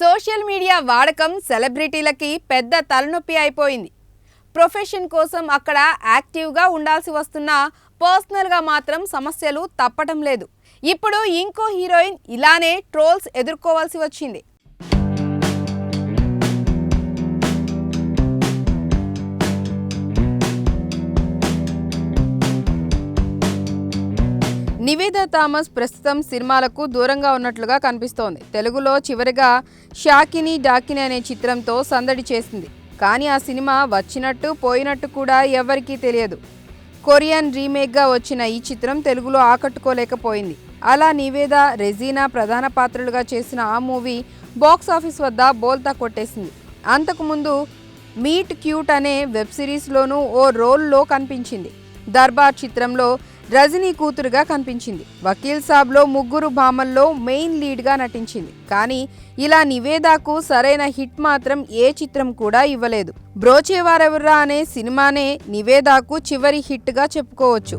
Social media వాడకం సెలబ్రిటీలకి పెద్ద తలనొప్పి అయిపోయింది. ప్రొఫెషన్ కోసం అక్కడ యాక్టివ్గా ఉండాల్సి వస్తున్నా పర్సనల్గా మాత్రం సమస్యలు తప్పటం లేదు. ఇప్పుడు ఇంకో హీరోయిన్ ఇలానే ట్రోల్స్ ఎదుర్కోవాల్సి వచ్చింది. నివేద థామస్ ప్రస్తుతం సినిమాలకు దూరంగా ఉన్నట్లుగా కనిపిస్తోంది. తెలుగులో చివరిగా షాకిని డాకిని అనే చిత్రంతో సందడి చేసింది. కానీ ఆ సినిమా వచ్చినట్టు పోయినట్టు కూడా ఎవరికీ తెలియదు. కొరియన్ రీమేక్గా వచ్చిన ఈ చిత్రం తెలుగులో ఆకట్టుకోలేకపోయింది. అలా నివేద రెజీనా ప్రధాన పాత్రలుగా చేసిన ఆ మూవీ బాక్స్ ఆఫీస్ వద్ద బోల్తా కొట్టేసింది. అంతకుముందు మీట్ క్యూట్ అనే వెబ్ సిరీస్లోనూ ఓ రోల్లో కనిపించింది. దర్బార్ చిత్రంలో రజనీ కూతురుగా కనిపించింది. వకీల్ సాబ్లో ముగ్గురు భామల్లో మెయిన్ లీడ్గా నటించింది. కానీ ఇలా నివేదాకు సరైన హిట్ మాత్రం ఏ చిత్రం కూడా ఇవ్వలేదు. బ్రోచేవారెవర్రా అనే సినిమానే నివేదాకు చివరి హిట్గా చెప్పుకోవచ్చు.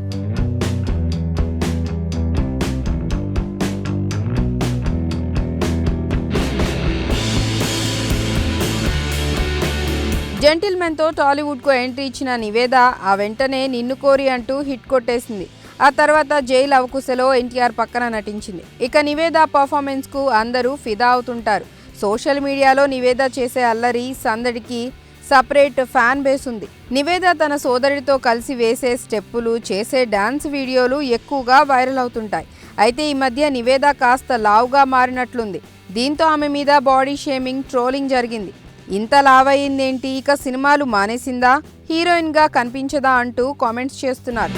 జెంటిల్మెన్తో టాలీవుడ్కు ఎంట్రీ ఇచ్చిన నివేద ఆ వెంటనే నిన్ను కోరి అంటూ హిట్ కొట్టేసింది. ఆ తర్వాత జైల్ అవకుశలో ఎన్టీఆర్ పక్కన నటించింది. ఇక నివేద పర్ఫార్మెన్స్కు అందరూ ఫిదా అవుతుంటారు. సోషల్ మీడియాలో నివేద చేసే అల్లరి సందడికి సపరేట్ ఫ్యాన్ బేస్ ఉంది. నివేద తన సోదరుడితో కలిసి వేసే స్టెప్పులు చేసే డాన్స్ వీడియోలు ఎక్కువగా వైరల్ అవుతుంటాయి. అయితే ఈ మధ్య నివేద కాస్త లావుగా మారినట్లుంది. దీంతో ఆమె మీద బాడీ షేమింగ్ ట్రోలింగ్ జరిగింది. ఇంత లావయ్యిందేంటి? ఇక సినిమాలు మానేసిందా? హీరోయిన్గా కనిపించదా? అంటూ కామెంట్స్ చేస్తున్నారు.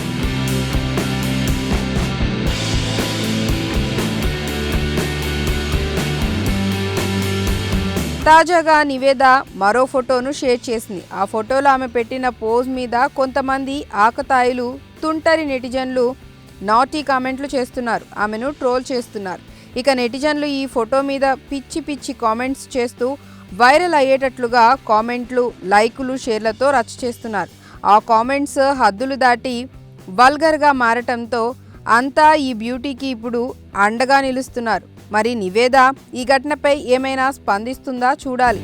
తాజాగా నివేద మరో ఫోటోను షేర్ చేసింది. ఆ ఫోటోలో ఆమె పెట్టిన పోజ్ మీద కొంతమంది ఆకతాయిలు తుంటరి నెటిజన్లు నాటీ కామెంట్లు చేస్తున్నారు. ఆమెను ట్రోల్ చేస్తున్నారు. ఇక నెటిజన్లు ఈ ఫోటో మీద పిచ్చి పిచ్చి కామెంట్స్ చేస్తూ వైరల్ అయ్యేటట్లుగా కామెంట్లు లైకులు షేర్లతో రచ్చ చేస్తున్నారు. ఆ కామెంట్స్ హద్దులు దాటి వల్గర్గా మారటంతో అంతా ఈ బ్యూటీకి ఇప్పుడు అండగా నిలుస్తున్నారు. మరి నివేద ఈ ఘటనపై ఏమైనా స్పందిస్తుందా చూడాలి.